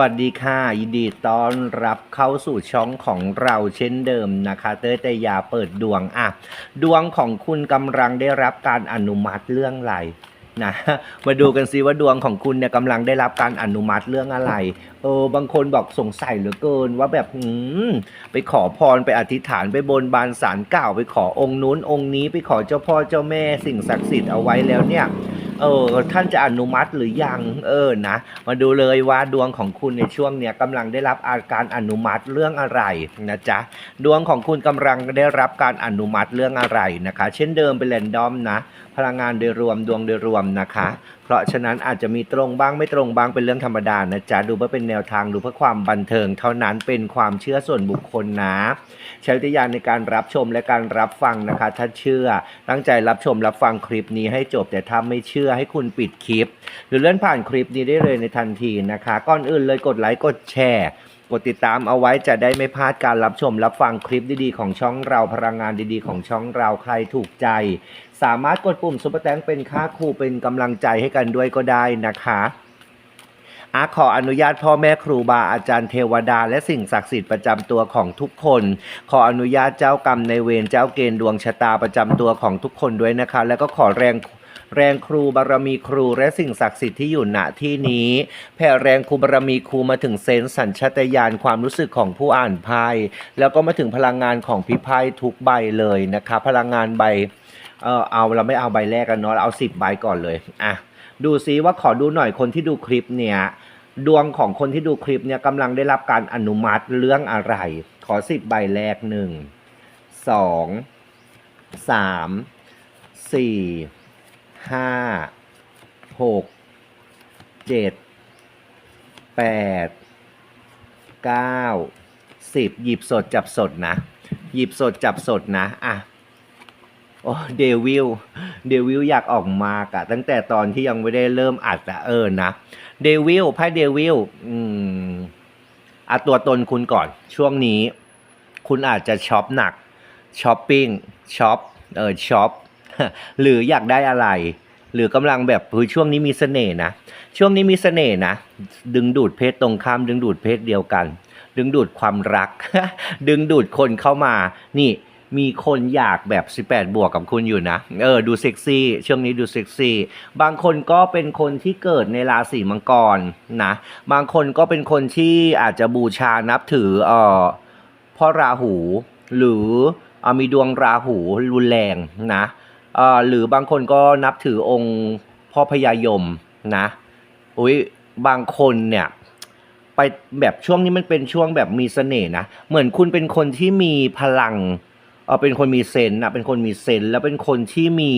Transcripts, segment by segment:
วัสดีค่ะ ยินดีต้อนรับเข้าสู่ช่องของเราเช่นเดิมนะคะ เต้ยเตยาเปิดดวงอะดวงของคุณกำลังได้รับการอนุมัติเรื่องอะไรนะมาดูกันซิว่าดวงของคุณเนี่ยกำลังได้รับการอนุมัติเรื่องอะไรเออบางคนบอกสงสัยเหลือเกินว่าแบบหืมไปขอพรไปอธิษฐานไปบนบานสารกล่าวไปขอองค์นู้นองค์นี้ไปขอเจ้าพ่อเจ้าแม่สิ่งศักดิ์สิทธิ์เอาไว้แล้วเนี่ย เออท่านจะอนุมัติหรือยังเออนะมาดูเลยว่าดวงของคุณในช่วงเนี้ยกำลังได้รับอาการอนุมัติเรื่องอะไรนะจ๊ะดวงของคุณกำลังได้รับการอนุมัติเรื่องอะไรนะคะ เช่นเดิมเป็นแรนดอมนะ พลังงานโดยรวมดวงโดยรวมนะคะเพราะฉะนั้นอาจจะมีตรงบ้างไม่ตรงบ้างเป็นเรื่องธรรมดานะจ๊ะดูเพื่อเป็นแนวทางดูเพื่อความบันเทิง เท่านั้นเป็นความเชื่อส่วนบุคคลนะใช้วิจารณญาในการรับชมและการรับฟังนะคะ ถ้าเชื่อ ตั้งใจรับชมรับฟังคลิปนี้ให้จบแต่ถ้าไม่เชื่อให้คุณปิดคลิป หรือเลื่อนผ่านคลิปนี้ได้เลยในทันทีนะคะ ก่อนอื่นเลยกดไลค์กดแชร์กดติดตามเอาไว้จะได้ไม่พลาดการรับชมรับฟังคลิปดีๆ ของช่องเราพลังงานดีๆ ของช่องเราใครถูกใจ สามารถกดปุ่มซุปเปอร์แตงเป็นค่าครูเป็นกำลังใจให้กันด้วยก็ได้นะคะอาขออนุญาตพ่อแม่ครูบาอาจารย์เทวดา และสิ่งศักดิ์สิทธิ์ประจำตัวของทุกคน ขออนุญาตเจ้ากรรมในเวรเจ้าเกณฑ์ดวงชะตาประจำตัวของทุกคนด้วยนะคะ แล้วก็ขอแรงแรงครูบารมีครูและสิ่งศักดิ์สิทธิ์ที่อยู่ณที่นี้ แผ่แรงครูบารมีครูมาถึงเซนส์สัญชาตญาณความรู้สึกของผู้อ่านไพ่แล้วก็มาถึงพลังงานของพี่ไพ่ทุกใบเลยนะคะ พลังงานใบ เออเอาเราไม่เอาใบแรกกันเนาะเราเอาสิบใบก่อนเลยอะดูซิว่าขอดูหน่อยคนที่ดูคลิปเนี่ยดวงของคนที่ดูคลิปเนี่ยกำลังได้รับการอนุมัติเรื่องอะไร ขอสิบใบแรกหนึ่งสองสามสี่ห้าหกเจ็ดแปดเก้าสิบหยิบสดจับสดนะ หยิบสดจับสดนะอะ โอ้เดวิลเดวิลอยากออกมากอะตั้งแต่ตอนที่ยังไม่ได้เริ่มอัดอะเออนะเดวิลไพ่เดวิลอืมอะตัวตนคุณก่อนช่วงนี้ คุณอาจจะช็อปหนักช้อปปิ้งช็อปเออช็อปหรืออยากได้อะไร หรือกำลังแบบเฮ้ยช่วงนี้มีเสน่ห์นะ ช่วงนี้มีเสน่ห์นะ ดึงดูดเพศตรงข้าม ดึงดูดเพศเดียวกัน ดึงดูดความรัก ดึงดูดคนเข้ามานี่ มีคนอยากแบบ 18 บวกกับคุณอยู่นะ เออ ดูเซ็กซี่ ช่วงนี้ดูเซ็กซี่ บางคนก็เป็นคนที่เกิดในราศีมังกรนะ บางคนก็เป็นคนที่อาจจะบูชานับถือเอ่อพ่อราหู หรือเอ่อมีดวงราหูรุนแรงนะเอ่อหรือบางคนก็นับถือองค์พ่อพญายมนะอุ้ยบางคนเนี่ยไปแบบช่วงนี้มันเป็นช่วงแบบมีเสน่ห์นะ เหมือนคุณเป็นคนที่มีพลัง เออเป็นคนมีเซนนะเป็นคนมีเซนแล้วเป็นคนที่มี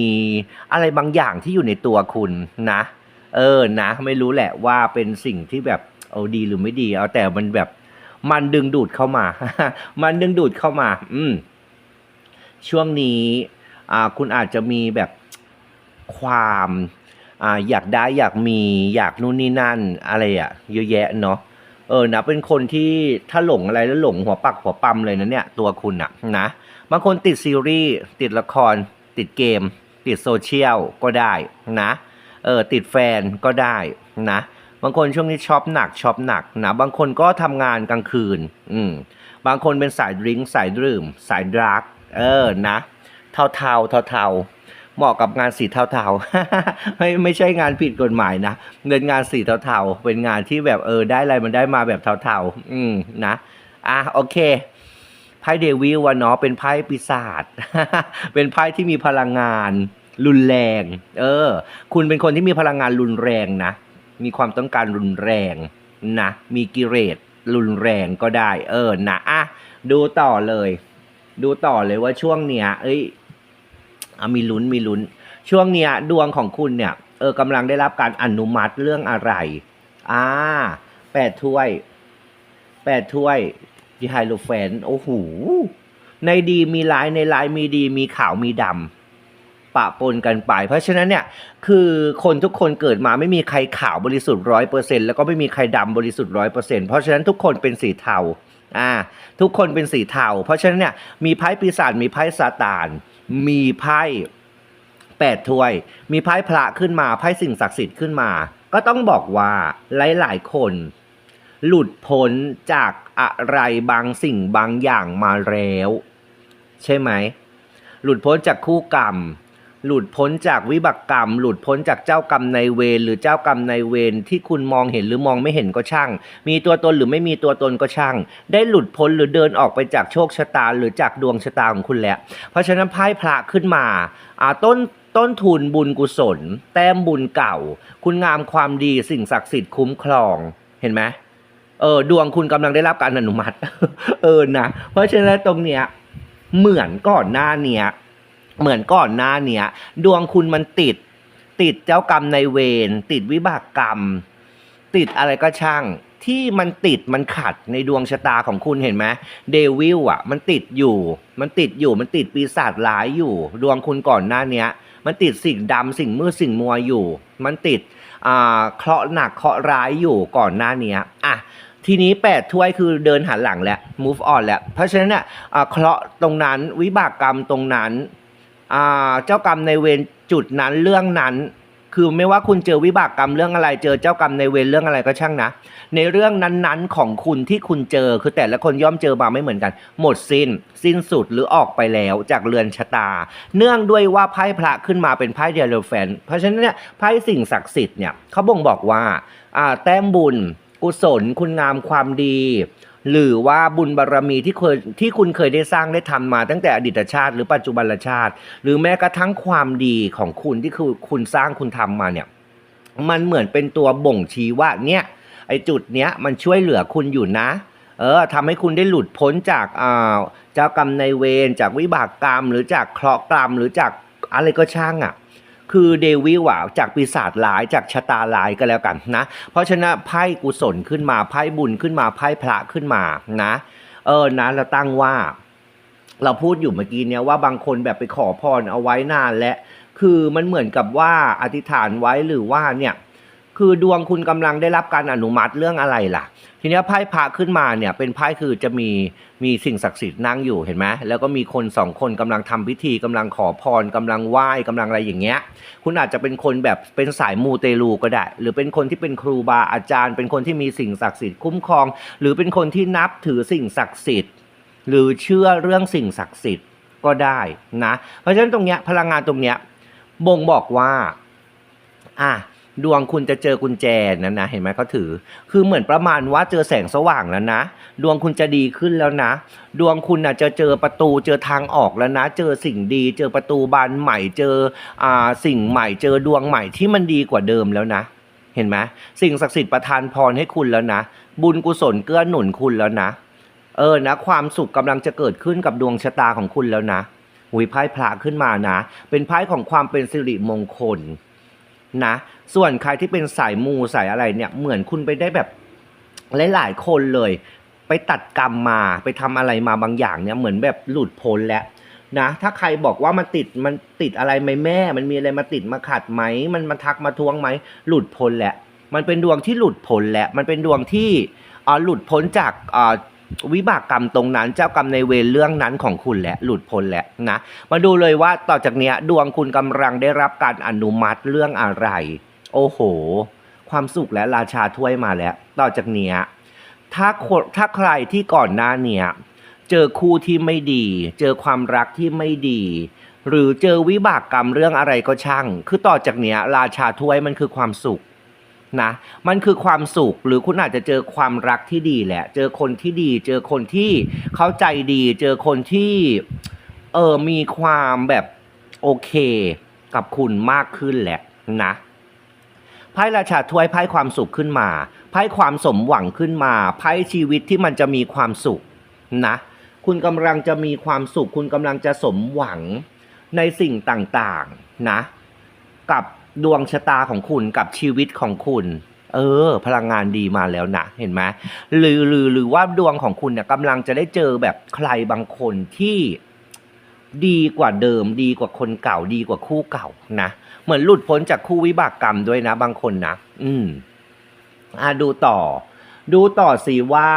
อะไรบางอย่างที่อยู่ในตัวคุณนะ เออนะ ไม่รู้แหละว่าเป็นสิ่งที่แบบเอาดีหรือไม่ดี เอาแต่มันแบบมันดึงดูดเข้ามา มันดึงดูดเข้ามา อืมช่วงนี้อ่าคุณอาจจะมีแบบความอ่าอยากได้อยากมีอยากนู่นนี่นั่นอะไรอะเยอะแยะเนาะ เออนะเป็นคนที่ถ้าหลงอะไรแล้วหลงหัวปักหัวปั๊มเลยนะเนี่ยตัวคุณอะนะบางคนติดซีรีส์ติดละคร ติดเกม ติดโซเชียลก็ได้นะเออติดแฟนก็ได้นะบางคนช่วงนี้ช็อปหนักช็อปหนักนะบางคนก็ทำงานกลางคืนอืมบางคนเป็นสายดริงสายดื่ม สายดรักเออนะเทาเทาเทาเทา เหมาะกับงานสีเทาๆไม่ไม่ใช่งานผิดกฎหมายนะเงินงานสีเทาๆเป็นงานที่แบบเออได้อะไรมันได้มาแบบเทาเทาๆอืมนะอะโอเคไพ่เดวิลวะเนาะเป็นไพ่ปีศาจเป็นไพ่ที่มีพลังงานรุนแรง เออ คุณเป็นคนที่มีพลังงานรุนแรงนะ มีความต้องการรุนแรงนะ มีกิเลสรุนแรงก็ได้ เออ นะอะดูต่อเลย ดูต่อเลยว่าช่วงเนี้ย เอ้ย อะมีลุ้นมีลุ้น ช่วงเนี้ยดวงของคุณเนี่ยเออกำลังได้รับการอนุมัติเรื่องอะไร อ่าแปดถ้วยแปดถ้วยดีไฮโลแฟนโอ้โหในดีมีร้ายในร้ายมีดีมีขาวมีดำปะปนกันไป เพราะฉะนั้นเนี่ยคือคนทุกคนเกิดมาไม่มีใครขาวบริสุทธิ์ร้อยเปอร์เซ็นแล้วก็ไม่มีใครดำบริสุทธิ์ร้อยเปอร์เซ็นเพราะฉะนั้นทุกคนเป็นสีเทาอ่าทุกคนเป็นสีเทาเพราะฉะนั้นเนี่ยมีไพ่ปีศาจมีไพ่ซาตาน มีไพ่แปดถ้วย มีไพ่พระขึ้นมาไพ่สิ่งศักดิ์สิทธิ์ขึ้นมา ก็ต้องบอกว่าหลาย ๆ คน หลุดพ้นจากอะไรบางสิ่งบางอย่างมาแล้ว ใช่ไหม หลุดพ้นจากคู่กรรม หลุดพ้นจากวิบากกรรม หลุดพ้นจากเจ้ากรรมในเวรหรือเจ้ากรรมในเวรที่คุณมองเห็นหรือมองไม่เห็นก็ช่าง มีตัวตนหรือไม่มีตัวตนก็ช่าง ได้หลุดพ้นหรือเดินออกไปจากโชคชะตาหรือจากดวงชะตาของคุณแล้ว เพราะฉะนั้นไพ่พระขึ้นมาอ่าต้นต้นทุนบุญกุศล แต้มบุญเก่า คุณงามความดีสิ่งศักดิ์สิทธิ์คุ้มครองเห็นไหมเออดวงคุณกำลังได้รับการอนุมัติ เออนะเพราะฉะนั้นตรงเนี้ยเหมือนก่อนหน้าเนี้ย เหมือนก่อนหน้าเนี้ยดวงคุณมันติด ติดเจ้ากรรมในเวรติดวิบากกรรม ติดอะไรก็ช่าง ที่มันติดมันขัดในดวงชะตาของคุณเห็นไหมเดวิลอะ มันติดอยู่ มันติดอยู่มันติดปีศาจร้ายอยู่ ดวงคุณก่อนหน้าเนี้ย มันติดสิ่งดำสิ่งมืดสิ่งมัวอยู่ มันติดอ่าเคราะห์หนักเคราะห์ร้ายอยู่ก่อนหน้าเนี้ยอะทีนี้แปดถ้วยคือเดินหันหลังแล้ว move on แล้ว เพราะฉะนั้นเนี่ยอ่าเคราะห์ตรงนั้นวิบากกรรมตรงนั้น เจ้ากรรมในเวรจุดนั้นเรื่องนั้น คือไม่ว่าคุณเจอวิบากกรรมเรื่องอะไร เจอเจ้ากรรมในเวรเรื่องอะไรก็ช่างนะ ในเรื่องนั้นๆของคุณที่คุณเจอคือแต่ละคนย่อมเจอมาไม่เหมือนกัน หมดสิ้น สิ้นสุดหรือออกไปแล้วจากเรือนชะตา เนื่องด้วยว่าไพ่พระขึ้นมาเป็นไพ่เดลแฟน เพราะฉะนั้นเนี่ยไพ่สิ่งศักดิ์สิทธิ์เนี่ยเขาบ่งบอกว่าแต้มบุญ กุศล คุณงามความดี หรือว่าบุญบารรมีที่เคยที่คุณเคยได้สร้างได้ทำมาตั้งแต่อดีตชาติ หรือปัจจุบันชาติ หรือแม้กระทั่งความดีของคุณที่คือคุณสร้างคุณทำมาเนี่ยมันเหมือนเป็นตัวบ่งชี้ว่าเนี่ยไอ้จุดเนี้ยมันช่วยเหลือคุณอยู่นะ เออทำให้คุณได้หลุดพ้นจากอ่าเจ้ากรรมในายเวรจากวิบากกรรม หรือจากเคราะห์กรรมหรือจากอะไรก็ช่างอะ คือเดวิลอะจากปีศาจร้ายจากชะตาร้ายก็แล้วกันนะ เพราะฉะนั้นไพ่กุศลขึ้นมาไพ่บุญขึ้นมาไพ่พระขึ้นมานะเออนะเราตั้งว่า เราพูดอยู่เมื่อกี้เนี่ยว่าบางคนแบบไปขอพรเอาไว้นานและ คือมันเหมือนกับว่าอธิษฐานไว้หรือว่าเนี่ย คือดวงคุณกำลังได้รับการอนุมัติเรื่องอะไรล่ะ ทีนี้ไพ่พระขึ้นมาเนี่ยเป็นไพ่คือจะมีมีสิ่งศักดิ์สิทธิ์นั่งอยู่เห็นไหมแล้วก็มีคนสองคนกำลังทำพิธีกำลังขอพรกำลังไหว้กำลังอะไรอย่างเงี้ย คุณอาจจะเป็นคนแบบเป็นสายมูเตลูก็ได้ หรือเป็นคนที่เป็นครูบาอาจารย์ เป็นคนที่มีสิ่งศักดิ์สิทธิ์คุ้มครอง หรือเป็นคนที่นับถือสิ่งศักดิ์สิทธิ์ หรือเชื่อเรื่องสิ่งศักดิ์สิทธิ์ก็ได้นะ เพราะฉะนั้นตรงเนี้ยพลังงานตรงเนี้ยบ่งบอกว่าอะ ดวงคุณจะเจอกุญแจนะนะเห็นไหมเขาถือ คือเหมือนประมาณว่าเจอแสงสว่างแล้วนะ ดวงคุณจะดีขึ้นแล้วนะ ดวงคุณน่ะจะเจอประตูเจอทางออกแล้วนะ เจอสิ่งดี เจอประตูบานใหม่เจออ่าสิ่งใหม่เจอดวงใหม่ที่มันดีกว่าเดิมแล้วนะ เห็นไหมสิ่งศักดิ์สิทธิ์ประทานพรให้คุณแล้วนะ บุญกุศลเกื้อหนุนคุณแล้วนะ เออนะ ความสุขกำลังจะเกิดขึ้นกับดวงชะตาของคุณแล้วนะหุยไพ่พระขึ้นมานะ เป็นไพ่ของความเป็นสิริมงคลนะ ส่วนใครที่เป็นสายมูสายอะไรเนี่ยเหมือนคุณไปได้แบบหลายๆคนเลย ไปตัดกรรมมาไปทำอะไรมาบางอย่างเนี่ยเหมือนแบบหลุดพ้นแล้วนะถ้าใครบอกว่ามันติดมันติดอะไรไหมแม่ มันมีอะไรมาติดมาขัดไหมมันมาทักมาทวงไหมหลุดพ้นแล้วมันเป็นดวงที่หลุดพ้นแล้วมันเป็นดวงที่อ่าหลุดพ้นจากอ่าวิบากกรรมตรงนั้นเจ้ากรรมในเวรเรื่องนั้นของคุณแหละ หลุดพ้นแล้วนะมาดูเลยว่าต่อจากเนี้ยดวงคุณกำลังได้รับการอนุมัติเรื่องอะไร โอ้โห ความสุขและราชาถ้วยมาแล้ว ต่อจากเนี้ยถ้าคนถ้าใครที่ก่อนหน้าเนี้ยเจอคู่ที่ไม่ดี เจอความรักที่ไม่ดี หรือเจอวิบากกรรมเรื่องอะไรก็ช่าง คือต่อจากเนี้ยราชาถ้วยมันคือความสุขนะมันคือความสุขหรือคุณอาจจะเจอความรักที่ดีแหละ เจอคนที่ดี เจอคนที่เข้าใจดี เจอคนที่เออมีความแบบโอเค กับคุณมากขึ้นแหละนะ ไพ่ราชาถ้วยไพ่ความสุขขึ้นมาไพ่ความสมหวังขึ้นมาไพ่ชีวิตที่มันจะมีความสุขนะ คุณกำลังจะมีความสุข คุณกำลังจะสมหวังในสิ่งต่างๆนะ กับดวงชะตาของคุณกับชีวิตของคุณ เออ พลังงานดีมาแล้วนะ เห็นไหมหรือหรือหรือว่าดวงของคุณเนี่ยกำลังจะได้เจอแบบใครบางคนที่ ดีกว่าเดิม ดีกว่าคนเก่า ดีกว่าคู่เก่านะเหมือนหลุดพ้นจากคู่วิบากกรรมด้วยนะบางคนนะอืมอะดูต่อ ดูต่อสิว่า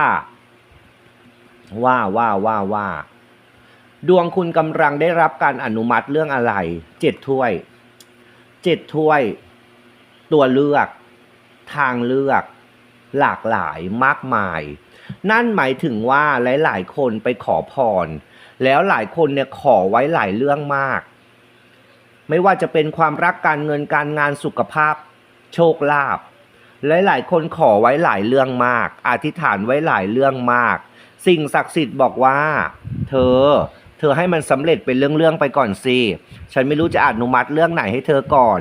ว่าว่าว่าว่า ดวงคุณกำลังได้รับการอนุมัติเรื่องอะไรเจ็ดถ้วยเจ็ดถ้วย ตัวเลือก ทางเลือก หลากหลายมากมาย นั่นหมายถึงว่าหลาย ๆ คนไปขอพร แล้วหลายคนเนี่ยขอไว้หลายเรื่องมาก ไม่ว่าจะเป็นความรักการเงินการงานสุขภาพ โชคลาภหลาย ๆ คนขอไว้หลายเรื่องมาก อธิษฐานไว้หลายเรื่องมาก สิ่งศักดิ์สิทธิ์บอกว่า เธอ เธอให้มันสำเร็จเป็นเรื่อง ๆ ไปก่อนสิ ฉันไม่รู้จะอนุมัติเรื่องไหนให้เธอก่อน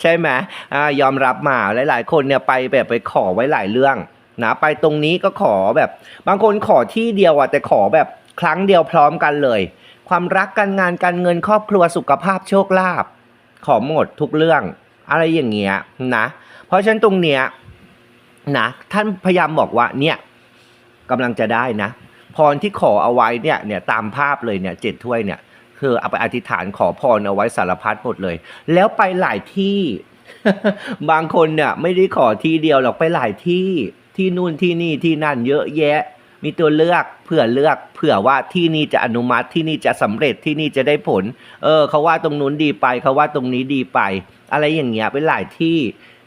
ใช่ไหมอยอมรับมาหลาย ๆ คนเนี่ยไปแบบไปขอไว้หลายเรื่อง นะไปตรงนี้ก็ขอแบบ บางคนขอที่เดียวอะแต่ขอแบบครั้งเดียวพร้อมกันเลย ความรักการงานการเงินครอบครัวสุขภาพโชคลาภขอหมดทุกเรื่อง อะไรอย่างเงี้ยนะ เพราะฉะนั้นตรงเนี้ยนะท่านพยายามบอกว่าเนี่ยกำลังจะได้นะ พรที่ขอเอาไว้เนี่ยเนี่ยตามภาพเลยเนี่ยเจ็ดถ้วยเนี่ยคือเอาไปอธิษฐานขอพรเอาไว้สารพัดหมดเลย แล้วไปหลายที่ บางคนเนี่ยไม่ได้ขอที่เดียวหรอกไปหลายที่ ที่นู่นที่นี่ที่นั่นเยอะแยะ มีตัวเลือกเผื่อเลือกเผื่อว่าที่นี่จะอนุมัติที่นี่จะสำเร็จที่นี่จะได้ผล เออเขาว่าตรงนู้นดีไปเขาว่าตรงนี้ดีไป อะไรอย่างเงี้ยไปหลายที่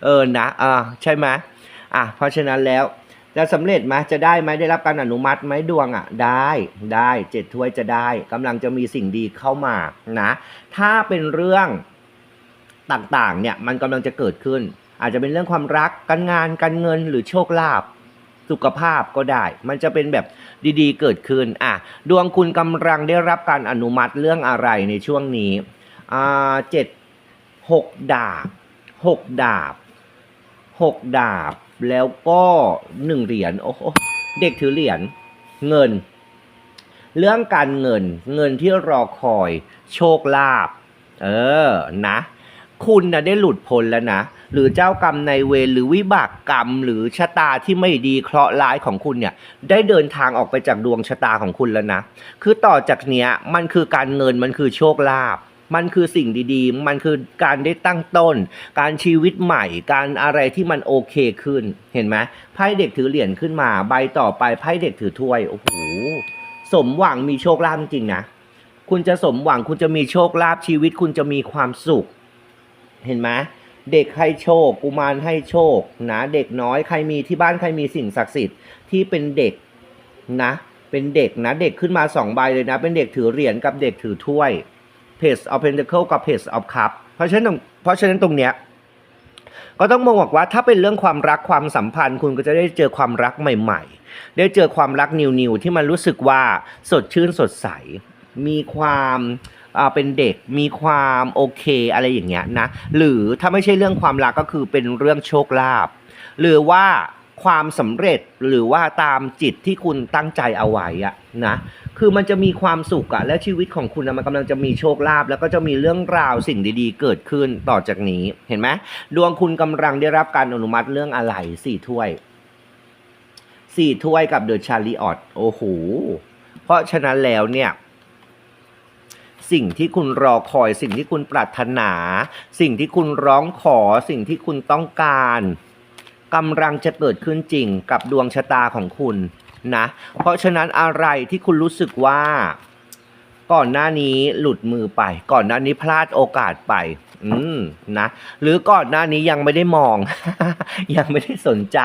เออนะอ่าใช่ไหมอะเพราะฉะนั้นแล้วจะสำเร็จไหมจะได้ไหมได้รับการอนุมัติไหมดวงอะ ได้ได้เจ็ดถ้วยจะได้กำลังจะมีสิ่งดีเข้ามานะ ถ้าเป็นเรื่องต่างๆเนี่ยมันกำลังจะเกิดขึ้น อาจจะเป็นเรื่องความรักการงานการเงินหรือโชคลาภสุขภาพก็ได้ มันจะเป็นแบบดีๆ เกิดขึ้นอะดวงคุณกำลังได้รับการอนุมัติเรื่องอะไรในช่วงนี้อ่าเจ็ดหกดาบหกดาบหกดาบ แล้วก็หนึ่งเหรียญโอ้โหเด็กถือเหรียญเงิน เรื่องการเงินเงินที่รอคอยโชคลาภเออนะ คุณนะได้หลุดพ้นแล้วนะ หรือเจ้ากรรมในเวรหรือวิบากกรรม หรือชะตาที่ไม่ดีเคราะห์ร้ายของคุณเนี่ยได้เดินทางออกไปจากดวงชะตาของคุณแล้วนะ คือต่อจากเนี้ยมันคือการเงินมันคือโชคลาภมันคือสิ่งดีๆ มันคือการได้ตั้งต้น การชีวิตใหม่ การอะไรที่มันโอเคขึ้น เห็นไหมไพ่เด็กถือเหรียญขึ้นมา ใบต่อไปไพ่เด็กถือถ้วย โอ้โห สมหวังมีโชคลาภจริงนะ คุณจะสมหวังคุณจะมีโชคลาภชีวิต คุณจะมีความสุข เห็นไหม เด็กให้โชค กุมารให้โชคนะเด็กน้อยใครมีที่บ้านใครมีสิ่งศักดิ์สิทธิ์ที่เป็นเด็กนะ เป็นเด็กนะเด็กขึ้นมาสองใบเลยนะ เป็นเด็กถือเหรียญกับเด็กถือถ้วย Page of Pentacle กับ Page of Cup เพราะฉะนั้นตรงเพราะฉะนั้นตรงเนี้ยก็ต้องมองบอกว่าถ้าเป็นเรื่องความรักความสัมพันธ์ คุณก็จะได้เจอความรักใหม่ ๆ ได้เจอความรักนิวๆที่มันรู้สึกว่าสดชื่นสดใส มีความ เป็นเด็กมีความโอเคอะไรอย่างเงี้ยนะหรือถ้าไม่ใช่เรื่องความรักก็คือเป็นเรื่องโชคลาภหรือว่าความสำเร็จหรือว่าตามจิตที่คุณตั้งใจเอาไว้อะนะคือมันจะมีความสุขอะและชีวิตของคุณอะมันกำลังจะมีโชคลาภแล้วก็จะมีเรื่องราวสิ่งดีๆ เกิดขึ้นต่อจากนี้เห็นไหมดวงคุณกำลังได้รับการอนุมัติเรื่องอะไรสี่ถ้วยสี่ถ้วยกับเดอะชาริออตโอ้โหเพราะฉะนั้นแล้วเนี่ย สิ่งที่คุณรอคอย สิ่งที่คุณปรารถนา สิ่งที่คุณร้องขอ สิ่งที่คุณต้องการกำลังจะเกิดขึ้นจริงกับดวงชะตาของคุณนะ เพราะฉะนั้นอะไรที่คุณรู้สึกว่า ก่อนหน้านี้หลุดมือไป ก่อนหน้านี้พลาดโอกาสไป อืมนะ หรือก่อนหน้านี้ยังไม่ได้มอง ยังไม่ได้สนใจ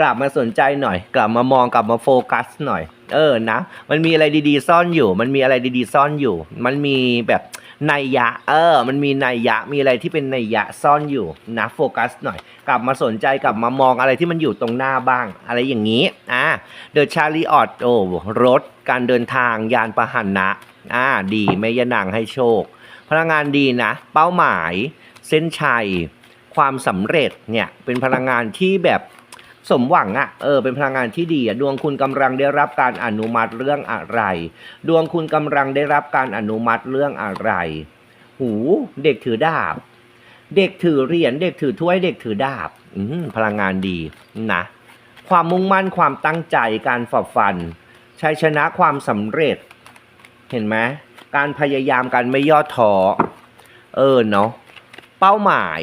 กลับมาสนใจหน่อย กลับมามองกลับมาโฟกัสหน่อย เออนะ มันมีอะไรดีๆ ซ่อนอยู่ มันมีอะไรดีๆ ซ่อนอยู่ มันมีแบบนัยยะ เออ มันมีนัยยะ มีอะไรที่เป็นนัยยะซ่อนอยู่นะโฟกัสหน่อย กลับมาสนใจกลับมามองอะไรที่มันอยู่ตรงหน้าบ้าง อะไรอย่างนี้ อ่าเดอะชาลีออตโอ้รถ การเดินทางยานพาหนะอ่าดีแม่ยานางให้โชค พลังงานดีนะ เป้าหมาย เส้นชัย ความสำเร็จเนี่ยเป็นพลังงานที่แบบ สมหวังอะ่ะเออเป็นพลังงานที่ดีอะดวงคุณกำลังได้รับการอนุมัติเรื่องอะไร ดวงคุณกำลังได้รับการอนุมัติเรื่องอะไร หูเด็กถือดาบ เด็กถือเหรียญเด็กถือถ้วยเด็กถือดาบอืมพลังงานดีนะความมุ่งมั่นความตั้งใจการฝ่าฟันชัยชนะความสำเร็จ เห็นไหมการพยายามการไม่ย่อท้อเออเนาะเป้าหมาย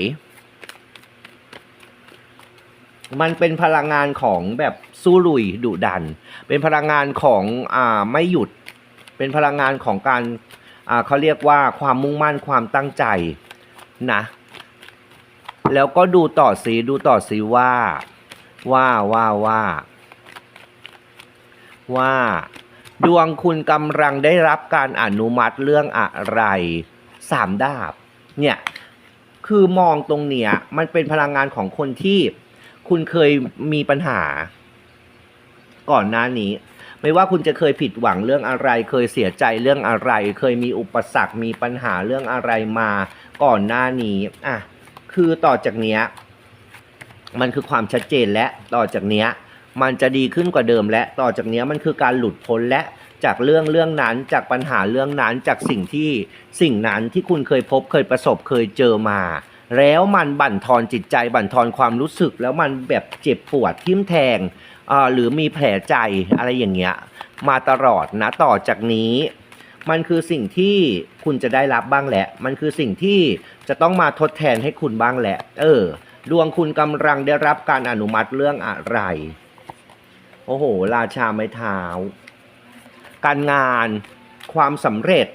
มันเป็นพลังงานของแบบสู้ลุยดุดัน เป็นพลังงานของอ่าไม่หยุด เป็นพลังงานของการอ่าเขาเรียกว่าความมุ่งมั่นความตั้งใจนะแล้วก็ดูต่อสีดูต่อสีว่า ว่าว่าว่า ว่า ดวงคุณกำลังได้รับการอนุมัติเรื่องอะไรสามดาบ เนี่ย คือมองตรงเนี้ยมันเป็นพลังงานของคนที่ คุณเคยมีปัญหา ก่อนหน้านี้ ไม่ว่าคุณจะเคยผิดหวังเรื่องอะไร เคยเสียใจเรื่องอะไร เคยมีอุปสรรคมีปัญหาเรื่องอะไรมา ก่อนหน้านี้อะคือต่อจากเนี้ยมันคือความชัดเจนและต่อจากเนี้ยมันจะดีขึ้นกว่าเดิมและต่อจากเนี้ยมันคือการหลุดพ้นและจากเรื่องเรื่องนั้นจากปัญหาเรื่องนั้นจากสิ่งที่สิ่งนั้นที่คุณเคยพบเคยประสบเคยเจอมา แล้วมันบั่นทอนจิตใจบั่นทอนความรู้สึก แล้วมันแบบเจ็บปวดทิ่มแทงหรือมีแผลใจอะไรอย่างเงี้ยมาตลอดนะต่อจากนี้ มันคือสิ่งที่คุณจะได้รับบ้างแหละ มันคือสิ่งที่จะต้องมาทดแทนให้คุณบ้างแหละ เออ ดวงคุณกำลังได้รับการอนุมัติเรื่องอะไร โอ้โห ราชาไม้เท้า การงาน ความสำเร็จ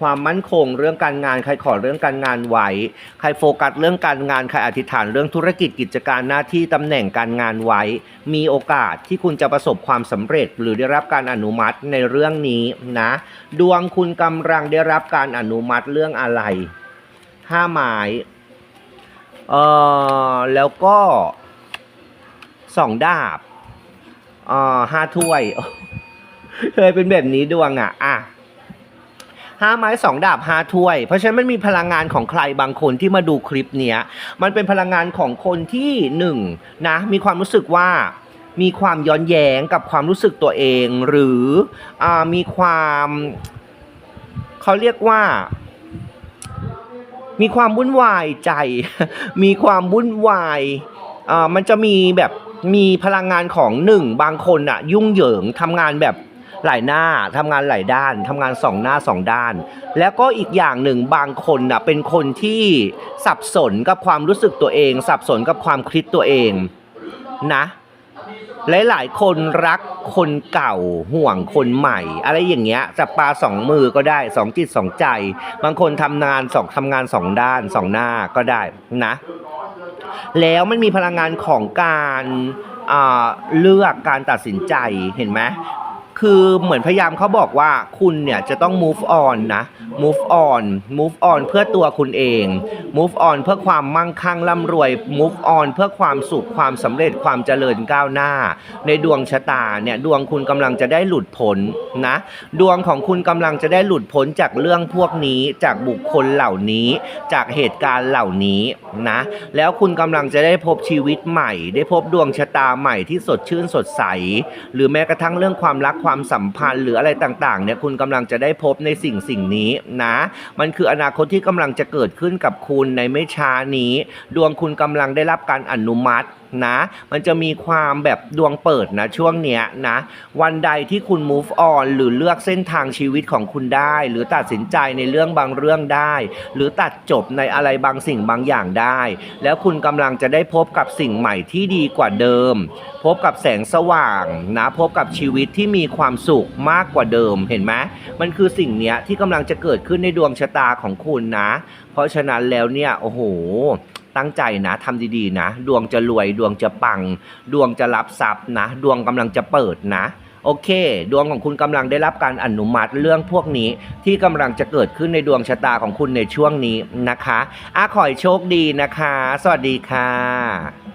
ความมั่นคงเรื่องการงานใครขอเรื่องการงานไว้ใครโฟกัสเรื่องการงานใครอธิษฐานเรื่องธุรกิจกิจการหน้าที่ตำแหน่งการงานไว้ มีโอกาสที่คุณจะประสบความสำเร็จ หรือได้รับการอนุมัติในเรื่องนี้นะ ดวงคุณกำลังได้รับการอนุมัติเรื่องอะไรห้าไม้เอ่อแล้วก็สองดาบเอ่อห้าถ้วยเคยเป็นแบบนี้ดวงอะอะ ห้าไม้สองดาบห้าถ้วย เพราะฉะนั้นมันมีพลังงานของใครบางคนที่มาดูคลิปเนี้ยมันเป็นพลังงานของคนที่หนึ่งนะมีความรู้สึกว่ามีความย้อนแย้งกับความรู้สึกตัวเอง หรืออมีความเขาเรียกว่ามีความวุ่นวายใจ มีความวุ่นวายอ่ามันจะมีแบบมีพลังงานของหนึ่งบางคนอะยุ่งเหยิงทำงานแบบ หลายหน้าทำงานหลายด้านทำงานสองหน้าสองด้าน แล้วก็อีกอย่างหนึ่งบางคนอะเป็นคนที่สับสนกับความรู้สึกตัวเอง สับสนกับความคิดตัวเองนะหลายๆ คนรักคนเก่าห่วงคนใหม่ อะไรอย่างเงี้ยจับปลาสองมือก็ได้สองจิตสองใจ บางคนทำงานสองทำงานสองด้านสองหน้าก็ได้นะ แล้วมันมีพลังงานของการเลือกการตัดสินใจเห็นไหม คือเหมือนพยายามเขาบอกว่าคุณเนี่ยจะต้อง move on นะ move on move on เพื่อตัวคุณเอง move on เพื่อความมั่งคั่งร่ำรวย move on เพื่อความสุขความสำเร็จความเจริญก้าวหน้า ในดวงชะตาเนี่ยดวงคุณกำลังจะได้หลุดพ้นนะ ดวงของคุณกำลังจะได้หลุดพ้นจากเรื่องพวกนี้จากบุคคลเหล่านี้จากเหตุการณ์เหล่านี้นะ แล้วคุณกำลังจะได้พบชีวิตใหม่ ได้พบดวงชะตาใหม่ที่สดชื่นสดใส หรือแม้กระทั่งเรื่องความรักความสัมพันธ์หรืออะไรต่างๆเนี่ยคุณกำลังจะได้พบในสิ่งสิ่งนี้นะ มันคืออนาคตที่กำลังจะเกิดขึ้นกับคุณในไม่ช้านี้ ดวงคุณกำลังได้รับการอนุมัตินะ มันจะมีความแบบดวงเปิดนะช่วงเนี้ยนะ วันใดที่คุณ move on หรือเลือกเส้นทางชีวิตของคุณได้ หรือตัดสินใจในเรื่องบางเรื่องได้ หรือตัดจบในอะไรบางสิ่งบางอย่างได้ แล้วคุณกำลังจะได้พบกับสิ่งใหม่ที่ดีกว่าเดิม พบกับแสงสว่างนะพบกับชีวิตที่มีความสุขมากกว่าเดิมเห็นไหมมันคือสิ่งเนี้ยที่กำลังจะเกิดขึ้นในดวงชะตาของคุณนะ เพราะฉะนั้นแล้วเนี่ยโอ้โหตั้งใจนะทำดีๆนะ ดวงจะรวยดวงจะปัง ดวงจะรับทรัพย์นะ ดวงกำลังจะเปิดนะโอเค ดวงของคุณกำลังได้รับการอนุมัติเรื่องพวกนี้ ที่กำลังจะเกิดขึ้นในดวงชะตาของคุณในช่วงนี้นะคะอาขอให้โชคดีนะคะ สวัสดีค่ะ